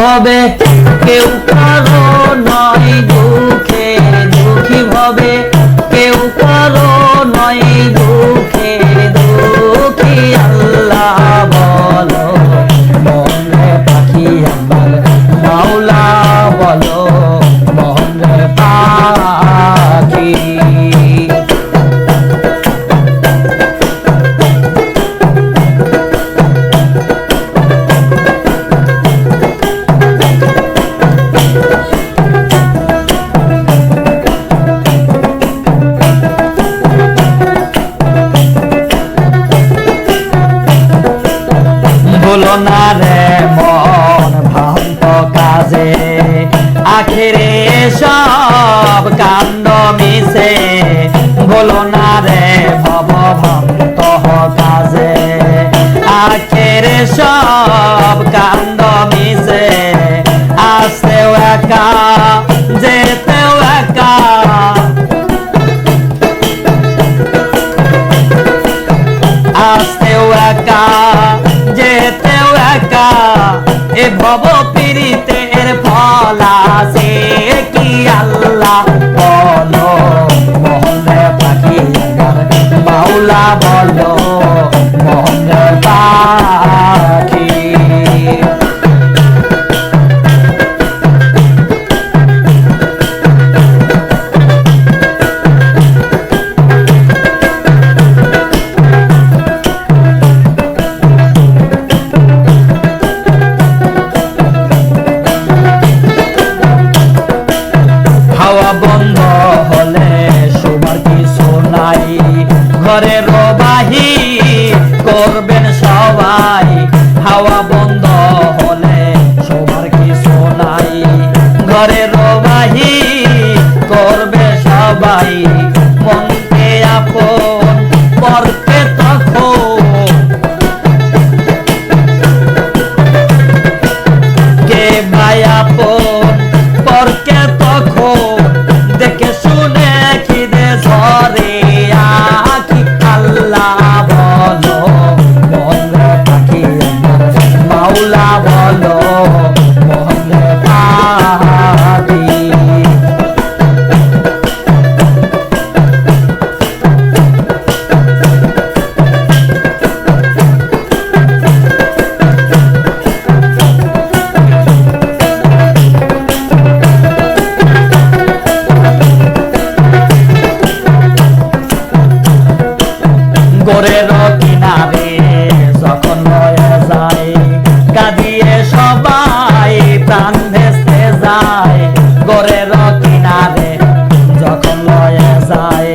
ভবে কেউ কারও নয় দুঃখে দুঃখী ভবে কেউ কারও নয় দুঃখে দুঃখী, আল্লাহ বলো। মনে পাখি আমার, মাওলা কাণ্ড মিশে ভুলো না রে ভব কাজে আখেরে সব কাণ্ড মিশে আসতেও একা, যেতেও একা। আসতেও একা একা, এ ভব পীড়িতের ফল আছে। কি আল্লাহ বলো? মোহনে পাখি মাওলা বলো মোহনে পাখি। বাহি করবেন সবাই, হাওয়া বন্ধ হলে সবার কিছু নাই। ঘরের বাহি করবে সবাই, মনকে আপন পরকে তখন। কে ভাইয়াপন পরকে তখন। সবাই প্রাণ ভেসে যায় গড়ের কিনারে যখন লয়ে যায়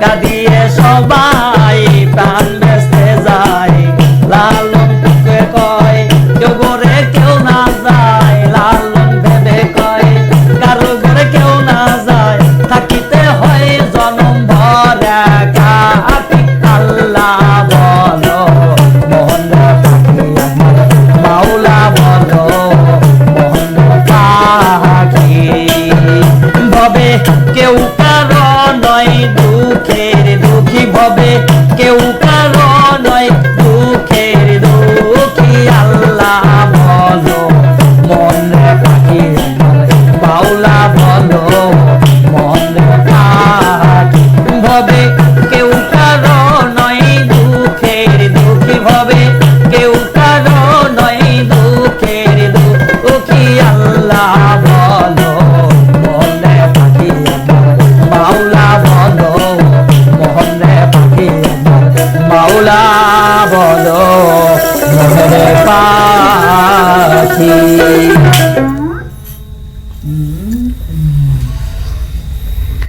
কাঁদিয়ে সবাই কেউ কারও নয় দুঃখের দুঃখী ভবে। কেউ কারও নয় দুঃখের দুঃখী, আল্লাহ বলো, মনে পাখি বাউলা বলো। পাখি।